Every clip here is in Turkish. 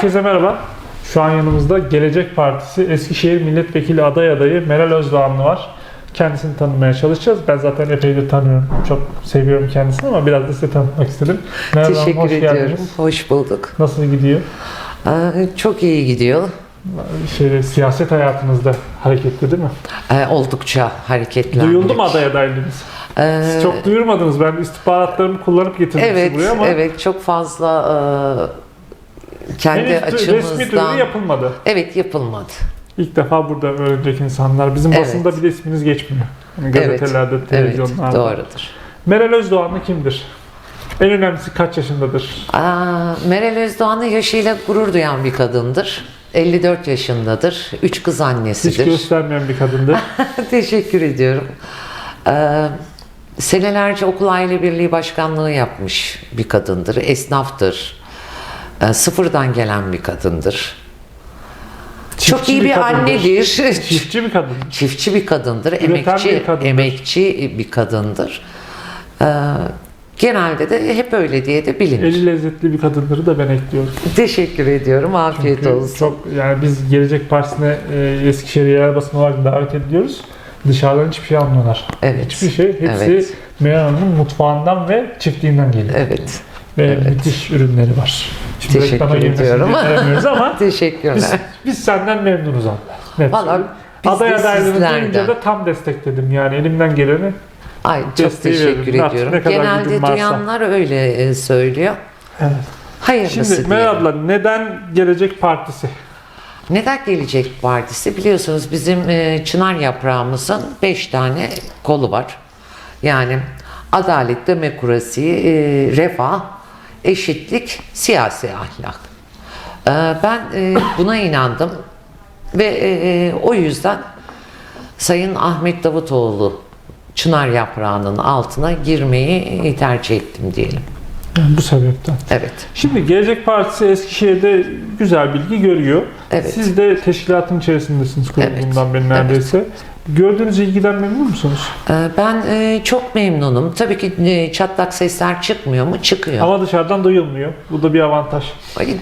Herkese merhaba. Şu an yanımızda Gelecek Partisi Eskişehir Milletvekili aday adayı Meral Özdoğanlı var. Kendisini tanımaya çalışacağız. Ben zaten epeydir tanıyorum. Çok seviyorum kendisini ama biraz da size tanıtmak istedim. Meral Hanım, Teşekkür hoş ediyorum. geldiniz. Hoş bulduk. Nasıl gidiyor? Ee, Çok iyi gidiyor. Şey, siyaset hayatınızda hareketli değil mi? Ee, Oldukça hareketlendik. Duyuldu mu aday adaylığınız? Ee, Siz çok duyurmadınız. Ben istihbaratlarımı kullanıp getirdim Evet, buraya ama evet çok fazla e, kendi henüz resmi duyuru açımızdan yapılmadı. evet yapılmadı. İlk defa burada öğrenecek insanlar. Bizim Evet. basında bile isminiz geçmiyor. Yani Evet, gazetelerde, Evet, televizyonlarda. doğrudur. Meral Özdoğanlı kimdir? En önemlisi kaç yaşındadır? Aa, Meral Özdoğan'ın yaşıyla gurur duyan bir kadındır. 54 yaşındadır. Üç kız Hiç annesidir. göstermeyen bir kadındır. Teşekkür ediyorum. Ee, senelerce okul aile birliği başkanlığı yapmış bir kadındır. Esnaftır. Ee, sıfırdan gelen bir kadındır. Çok Çiftçi iyi bir, kadındır. annedir. Çiftçi bir kadın. Çiftçi bir kadındır. Üreten Emekçi, bir kadındır. emekçi bir kadındır. Ee, genelde de hep öyle diye de bilinir. Eli lezzetli bir kadınları da ben ekliyorum. Teşekkür ediyorum. Afiyet Çünkü olsun. Çok yani biz Gelecek Partisi'ne e, Eskişehir yerel basın olarak davet ediyoruz. Dışarıdan hiçbir şey almıyorlar. Evet. Hiçbir şey. Hepsi Evet. Meral Hanım'ın mutfağından ve çiftliğinden geliyor. Evet. Ve evet. müthiş ürünleri var. Şimdi Teşekkür ediyorum. ama Teşekkürler. biz, biz senden memnunuz abla. Net Vallahi biz Aday de adaylığını duyunca da tam destekledim yani elimden geleni. Ay çok teşekkür veririm. Ediyorum. Genelde duyanlar öyle e, söylüyor. Evet. Hayırlısı Şimdi Meral abla neden Gelecek Partisi? Neden Gelecek Partisi? Biliyorsunuz bizim e, çınar yaprağımızın 5 tane kolu var. Yani adalet, demokrasi, e, refah, eşitlik, siyasi ahlak. E, ben e, buna inandım ve e, e, o yüzden Sayın Ahmet Davutoğlu çınar yaprağının altına girmeyi tercih ettim diyelim. Yani bu sebepten. Evet. Şimdi Gelecek Partisi Eskişehir'de güzel bilgi görüyor. Evet. Siz de teşkilatın içerisindesiniz kurulduğundan beri neredeyse. Gördüğünüz ilgiden memnun musunuz? Ee, Ben e, çok memnunum. Tabii ki e, çatlak sesler çıkmıyor mu? Çıkıyor. Ama dışarıdan duyulmuyor. Bu da bir avantaj.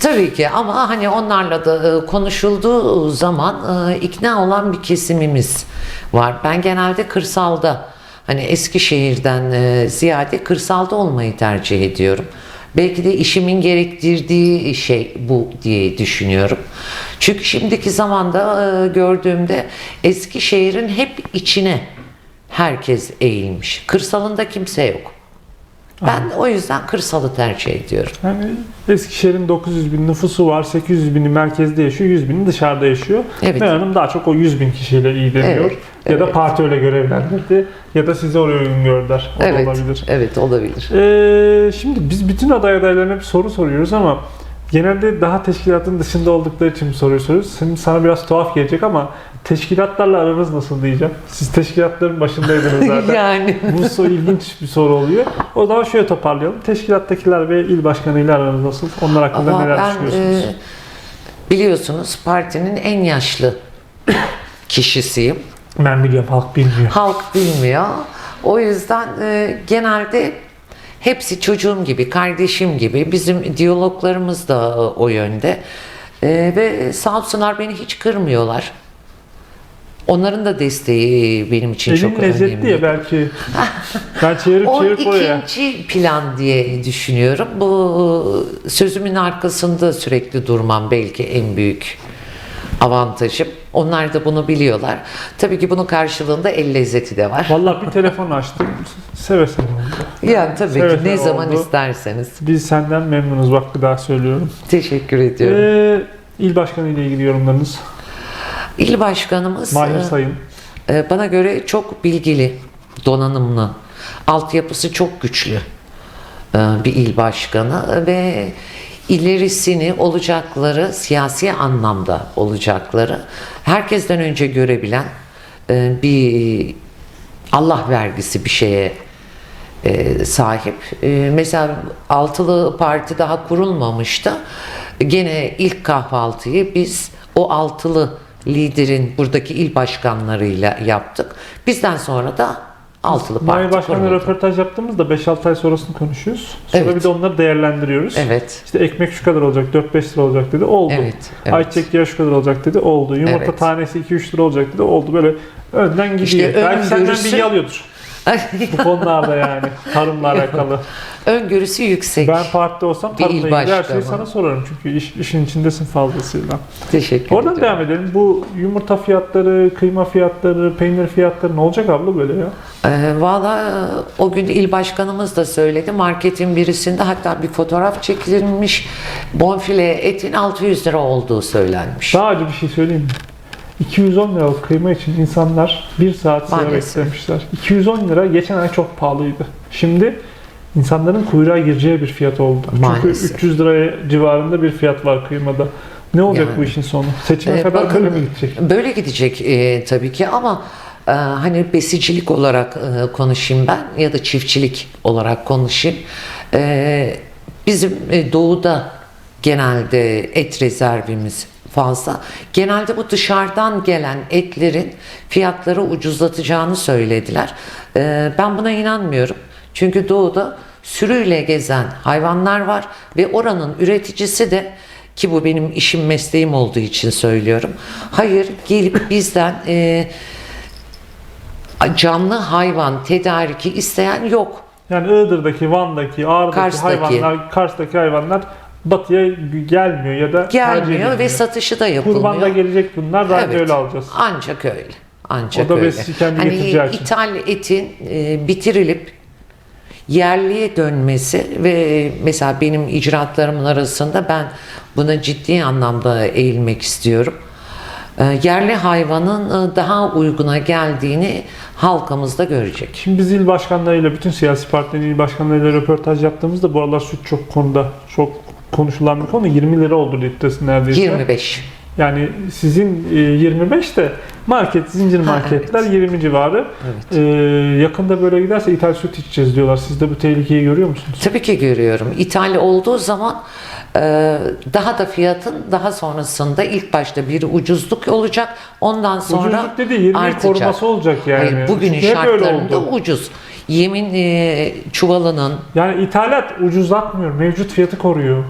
Tabii ki ama hani onlarla da e, konuşulduğu zaman e, ikna olan bir kesimimiz var. Ben genelde kırsalda hani Eskişehir'den e, ziyade kırsalda olmayı tercih ediyorum. Belki de işimin gerektirdiği şey bu diye düşünüyorum. Çünkü şimdiki zamanda e, gördüğümde Eskişehir'in hep içine herkes eğilmiş. Kırsalında kimse yok. Ben o yüzden kırsalı tercih ediyorum. Yani Eskişehir'in 900 bin nüfusu var. 800 bini merkezde yaşıyor. 100 bini dışarıda yaşıyor. Evet. Meral Hanım daha çok o 100 bin kişiyle ilgileniyor. Evet, Ya da evet. parti öyle görevlendirdi. Ya da sizi oraya uygun gördüler. O da evet, olabilir. evet olabilir. Ee, şimdi biz bütün aday adaylarına bir soru soruyoruz ama genelde daha teşkilatın dışında oldukları için bir soruyu soruyoruz. Şimdi sana biraz tuhaf gelecek ama teşkilatlarla aranız nasıl diyeceğim. Siz teşkilatların başındaydınız zaten. yani Bu soru ilginç bir soru oluyor. O zaman şöyle toparlayalım. Teşkilattakiler ve il başkanıyla aranız nasıl? Onlar hakkında ama neler ben düşünüyorsunuz? e, biliyorsunuz partinin en yaşlı kişisiyim. Ben biliyorum halk bilmiyor. Halk bilmiyor. O yüzden e, genelde hepsi çocuğum gibi, kardeşim gibi. Bizim diyaloglarımız da e, o yönde. E, ve sağ olsunlar beni hiç kırmıyorlar. Onların da desteği benim için çok Elin lezzetli önemli. ya belki. ben çevirip O çevirip oraya. ikinci plan diye düşünüyorum. Bu sözümün arkasında sürekli durmam belki en büyük avantajım. Onlar da bunu biliyorlar. Tabii ki bunun karşılığında el lezzeti de var. Vallahi bir telefon açtım. Seve seve oldu. Yani tabii Seve ki ne seve zaman oldu. isterseniz. Biz senden memnunuz bak bir daha söylüyorum. Teşekkür ediyorum. Ee, il başkanı ile ilgili yorumlarınız. İl başkanımız Mahir e, Sayın. e, bana göre çok bilgili, donanımlı, altyapısı çok güçlü e, bir il başkanı ve ilerisini olacakları siyasi anlamda olacakları herkesten önce görebilen e, bir Allah vergisi bir şeye e, sahip. E, mesela altılı parti daha kurulmamıştı. Gene ilk kahvaltıyı biz o altılı liderin buradaki il başkanlarıyla yaptık. Bizden sonra da altılı Mali parti Başkan'la kuruldu. röportaj yaptığımızda 5-6 ay sonrasını konuşuyoruz. Sonra Evet. bir de onları değerlendiriyoruz. Evet. İşte ekmek şu kadar olacak, 4-5 lira olacak dedi. Oldu. Evet. evet. Ayçiçek yağı şu kadar olacak dedi. Oldu. Yumurta Evet. tanesi 2-3 lira olacak dedi. Oldu. Böyle önden gidiyor. İşte Belki senden bilgi alıyordur. Bu konularda yani. Tarımla alakalı. Öngörüsü yüksek. Ben partide olsam tarımla il ilgili her şeyi sana sorarım. Çünkü iş, işin içindesin fazlasıyla. Teşekkür Oradan ederim. devam edelim. Bu yumurta fiyatları, kıyma fiyatları, peynir fiyatları ne olacak abla böyle ya? Ee, Valla o gün il başkanımız da söyledi. Marketin birisinde hatta bir fotoğraf çekilmiş. Bonfile etin 600 lira olduğu söylenmiş. Daha acı bir şey söyleyeyim mi? 210 liralık kıyma için insanlar bir saat sıra Maalesef. beklemişler. 210 lira geçen ay çok pahalıydı. Şimdi insanların kuyruğa gireceği bir fiyat oldu. Maalesef. Çünkü 300 liraya civarında bir fiyat var kıymada. Ne olacak Yani. bu işin sonu? Seçime Ee, kadar bakın- böyle mi gidecek? Böyle gidecek e, tabii ki ama e, hani besicilik olarak e, konuşayım ben ya da çiftçilik olarak konuşayım. E, bizim e, doğuda genelde et rezervimiz fazla. Genelde bu dışarıdan gelen etlerin fiyatları ucuzlatacağını söylediler. E, ben buna inanmıyorum. Çünkü doğuda sürüyle gezen hayvanlar var ve oranın üreticisi de ki bu benim işim mesleğim olduğu için söylüyorum. Hayır gelip bizden e, canlı hayvan tedariki isteyen yok. Yani Iğdır'daki, Van'daki, Ağrı'daki Kars'taki. hayvanlar, Kars'taki hayvanlar batıya gelmiyor ya da Gelmiyor ve satışı da yapılmıyor. Kurbanda gelecek bunlar, de Evet. öyle alacağız. Ancak öyle. Ancak O da öyle. kendi hani ithal etin e, bitirilip yerliye dönmesi ve mesela benim icraatlarımın arasında ben buna ciddi anlamda eğilmek istiyorum. E, yerli hayvanın e, daha uyguna geldiğini halkımız da görecek. Şimdi biz il başkanlarıyla, bütün siyasi partilerin il başkanlarıyla röportaj yaptığımızda bu aralar süt çok konuda çok konuşulan bir konu. 20 lira oldu litresi neredeyse. 25. Yani sizin e, 25 de market, zincir Ha, marketler 20 civarı. Evet. E, yakında böyle giderse ithal süt içeceğiz diyorlar. Siz de bu tehlikeyi görüyor musunuz? Tabii ki görüyorum. İthal olduğu zaman e, daha da fiyatın daha sonrasında ilk başta bir ucuzluk olacak. Ondan sonra Ucuzluk dedi 20 artacak. koruması olacak yani. Hayır, bugünün Çünkü şartlarında ucuz. Yemin e, çuvalının Yani ithalat ucuzlatmıyor. Mevcut fiyatı koruyor.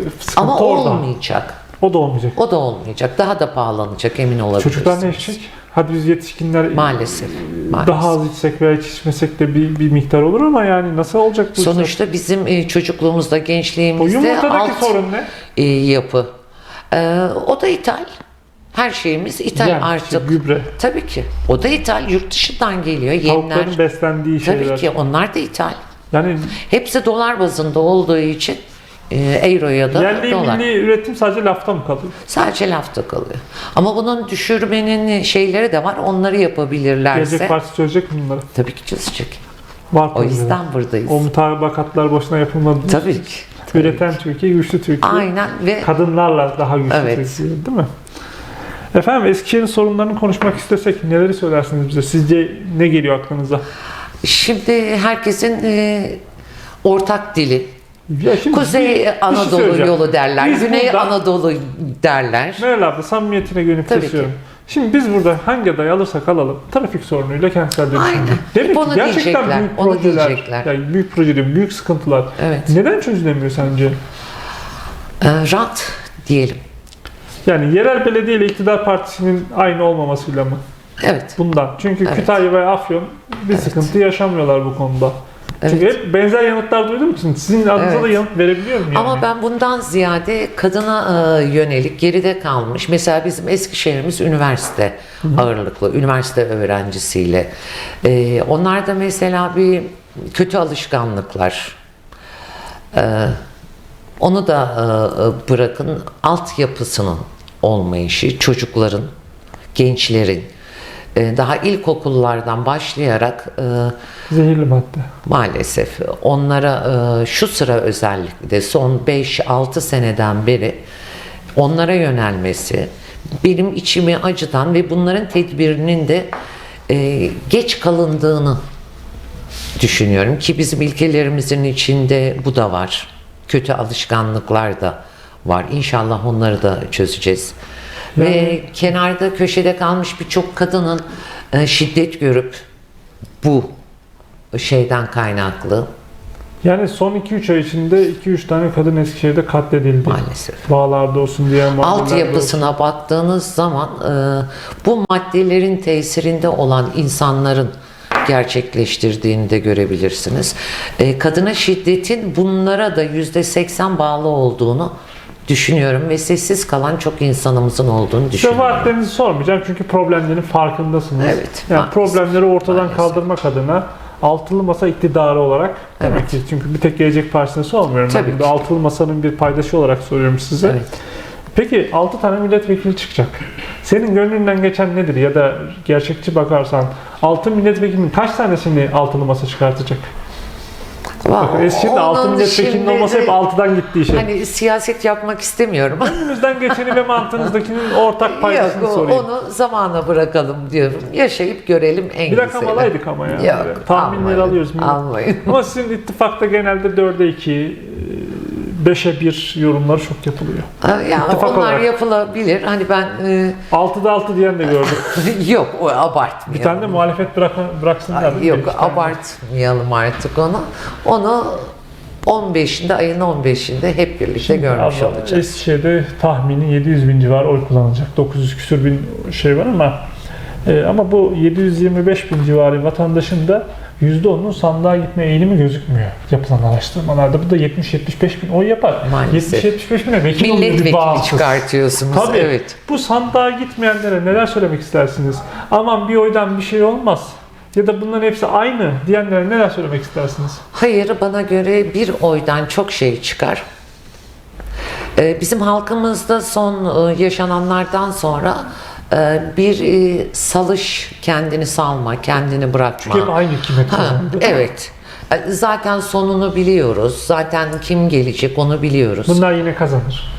İşte ama orada. olmayacak. O da olmayacak. O da olmayacak. Daha da pahalanacak emin olabilirsiniz. Çocuklar ne içecek? Hadi biz yetişkinler Maalesef. maalesef. daha az içsek veya hiç içmesek de bir, bir miktar olur ama yani nasıl olacak bu işler? Sonuçta bizim e, çocukluğumuzda, O gençliğimizde yumurtadaki alt sorun ne? e, yapı. E, o da ithal. Her şeyimiz ithal Yani işte artık. gübre. Tabii ki. O da ithal. Yurt dışından geliyor. Yemler. Tavukların beslendiği şeyler. Tabii ki onlar da ithal. Yani Hepsi dolar bazında olduğu için euro ya da yerli dolar. milli üretim sadece lafta mı kalıyor? Sadece lafta kalıyor. Ama bunun düşürmenin şeyleri de var. Onları yapabilirlerse Gelecek Partisi çözecek mi bunları? tabii ki çözecek. Var O yüzden buradayız. O mutabakatlar boşuna yapılmadı. Tabii ki. Tabii Üreten Türkiye, güçlü Türkiye. Aynen ve Kadınlarla daha güçlü Evet. Türkiye değil mi? Efendim Eskişehir'in sorunlarını konuşmak istesek neleri söylersiniz bize? Sizce ne geliyor aklınıza? şimdi herkesin e, ortak dili. Ya şimdi bir- bir Kuzey şey Anadolu söyleyeceğim. yolu derler. Biz Güney burada- Anadolu derler. Meral abla samimiyetine güvenip Tabii kesiyorum. Şimdi biz burada hangi adayı alırsak alalım trafik sorunuyla kentsel dönüşüm. Aynen. Demek Hep ki onu gerçekten diyecekler, büyük onu projeler, diyecekler. yani büyük proje diyorum, büyük sıkıntılar. Evet. Neden çözülemiyor sence? E, rant diyelim. Yani yerel belediye ile iktidar partisinin aynı olmamasıyla mı? Evet. Bundan. Çünkü Evet. Kütahya ve Afyon bir sıkıntı yaşamıyorlar bu konuda. Çünkü Evet. hep benzer yanıtlar duyduğum için sizin adınıza Evet. da yanıt verebiliyorum yani. Ama ben bundan ziyade kadına e, yönelik geride kalmış. Mesela bizim Eskişehir'imiz üniversite ağırlıklı, üniversite öğrencisiyle. E, onlar da mesela bir kötü alışkanlıklar. E, onu da bırakın altyapısının olmayışı, çocukların, gençlerin daha ilkokullardan başlayarak e, Zehirli madde. Maalesef onlara e, şu sıra özellikle son 5-6 seneden beri onlara yönelmesi benim içimi acıtan ve bunların tedbirinin de e, geç kalındığını düşünüyorum ki bizim ilkelerimizin içinde bu da var. Kötü alışkanlıklar da var. İnşallah onları da çözeceğiz. Ve kenarda köşede kalmış birçok kadının e, şiddet görüp bu şeyden kaynaklı Yani son 2-3 ay içinde 2-3 tane kadın Eskişehir'de katledildi. maalesef. Bağlarda olsun diğer mahallelerde olsun. Altyapısına baktığınız zaman e, bu maddelerin tesirinde olan insanların gerçekleştirdiğini de görebilirsiniz. E, kadına şiddetin bunlara da yüzde seksen bağlı olduğunu düşünüyorum ve sessiz kalan çok insanımızın olduğunu düşünüyorum. vaatlerinizi sormayacağım çünkü problemlerin farkındasınız. Evet, Yani maalesef. problemleri ortadan Maalesef. kaldırmak adına Altılı Masa iktidarı olarak tabii ki çünkü bir tek Gelecek Partisi'ne sormuyorum. Tabii ben. Ki. Altılı Masa'nın bir paydaşı olarak soruyorum size. Evet. Peki 6 tane milletvekili çıkacak. Senin gönlünden geçen nedir ya da gerçekçi bakarsan 6 milletvekilinin kaç tanesini altılı masa çıkartacak? Bakın Eskişehir'de 6 Onun milletvekilinin şimdi olması hep de- 6'dan gittiği şey. Hani siyaset yapmak istemiyorum. Önünüzden geçeni ve mantığınızdakinin ortak paydasını Yok sorayım. onu zamana bırakalım diyorum. Yaşayıp görelim en Bir rakam güzeli. alaydık ama ya. Yok. Tahminleri almayın, alıyoruz. Almayın. Ama sizin ittifakta genelde 4'e 2, 5'e 1 yorumları çok yapılıyor. Yani İttifak onlar olarak. yapılabilir. Hani ben e, 6'da 6 diyen de gördüm. yok o abartmayalım. Bir tane de muhalefet bırakın, bıraksınlar. Ay? Yok abartmayalım artık onu. Onu 15'inde ayın 15'inde hep birlikte görmüş Abla, olacağız. Eskişehir'de tahmini 700 bin civarı oy kullanılacak. 900 küsür bin şey var ama e, ama bu 725 bin civarı vatandaşın da %10'un sandığa gitme eğilimi gözükmüyor yapılan araştırmalarda. Bu da 70-75 bin oy yapar. Maalesef. 70-75 bine vekil oluyor bir bağımsız. çıkartıyorsunuz. Tabii. Evet. Bu sandığa gitmeyenlere neler söylemek istersiniz? Aman bir oydan bir şey olmaz. Ya da bunların hepsi aynı diyenlere neler söylemek istersiniz? Hayır bana göre bir oydan çok şey çıkar. Ee, Bizim halkımızda son e, yaşananlardan sonra bir e, salış, kendini salma, kendini bırakma. Hep aynı Ha, kazandı. evet. E, Zaten sonunu biliyoruz. Zaten kim gelecek onu biliyoruz. Bunlar yine kazanır.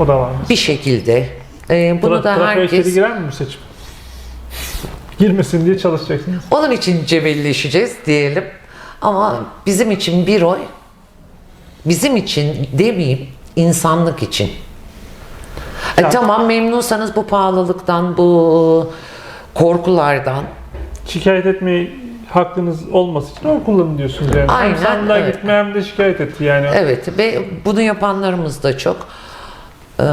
O da var. Bir şekilde. E, bunu Tra- da herkes girer mi bu seçim? Girmesin diye çalışacaksınız. onun için cebelleşeceğiz diyelim. Ama bizim için bir oy bizim için demeyeyim insanlık için. E, tamam memnunsanız bu pahalılıktan, bu korkulardan Şikayet etmeyi hakkınız olması için oy kullanın diyorsunuz yani. Aynen Hem sandığa öyle. gitmeyen de şikayet etti yani. Evet ve bunu yapanlarımız da çok. Ee,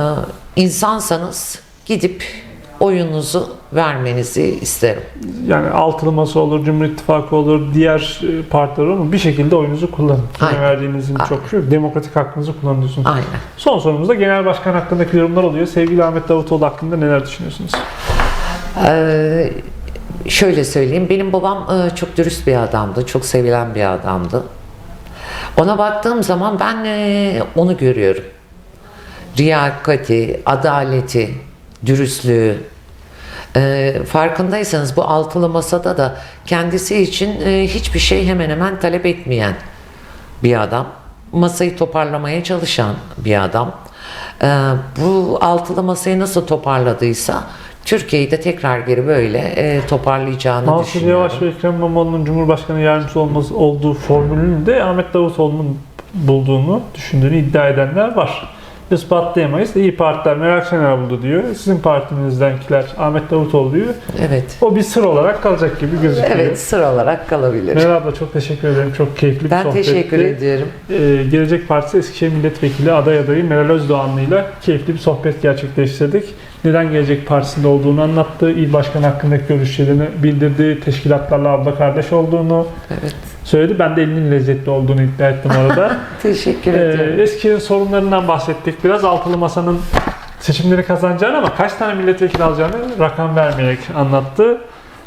insansanız gidip oyunuzu vermenizi isterim. Yani altılı masa olur, Cumhur İttifakı olur, diğer e, partiler olur? Bir şekilde oyunuzu kullanın. Aynen. verdiğinizin Aynen. çok şey yok. Demokratik hakkınızı kullanın diyorsunuz. Aynen. Son sorumuzda genel başkan hakkındaki yorumlar oluyor. Sevgili Ahmet Davutoğlu hakkında neler düşünüyorsunuz? Ee, şöyle söyleyeyim, benim babam e, çok dürüst bir adamdı, çok sevilen bir adamdı. Ona baktığım zaman ben e, onu görüyorum. Riyakati, adaleti, dürüstlüğü. Ee, farkındaysanız bu altılı masada da kendisi için e, hiçbir şey hemen hemen talep etmeyen bir adam. Masayı toparlamaya çalışan bir adam. Ee, bu altılı masayı nasıl toparladıysa Türkiye'yi de tekrar geri böyle e, toparlayacağını Mansur düşünüyorum. Yavaş ve Ekrem İmamoğlu'nun Cumhurbaşkanı yardımcısı olması olduğu formülünü de Ahmet Davutoğlu'nun bulduğunu, düşündüğünü iddia edenler var. Ispatlayamayız. İyi partiler Meral Akşener buldu diyor. Sizin partinizdenkiler Ahmet Davutoğlu diyor. Evet. O bir sır olarak kalacak gibi gözüküyor. Evet sıra olarak kalabilir. Meral abla çok teşekkür ederim. Çok keyifli bir Ben sohbetti. teşekkür ediyorum. Ee, Gelecek Partisi Eskişehir Milletvekili aday adayı Meral Özdoğanlı'yla keyifli bir sohbet gerçekleştirdik. Neden Gelecek Partisi'nde olduğunu anlattı, il başkanı hakkındaki görüşlerini bildirdi, teşkilatlarla abla kardeş olduğunu Evet. Söyledi. Ben de elinin lezzetli olduğunu iddia ettim orada. Teşekkür ee, ediyorum. Eskişehir'in sorunlarından bahsettik. Biraz altılı masanın seçimleri kazanacağını ama kaç tane milletvekili alacağını rakam vermeyerek anlattı.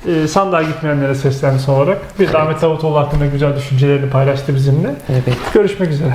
Ee, sandığa gitmeyenlere seslendi son olarak. Bir de Ahmet Davutoğlu hakkında güzel düşüncelerini paylaştı bizimle. Evet. Görüşmek üzere.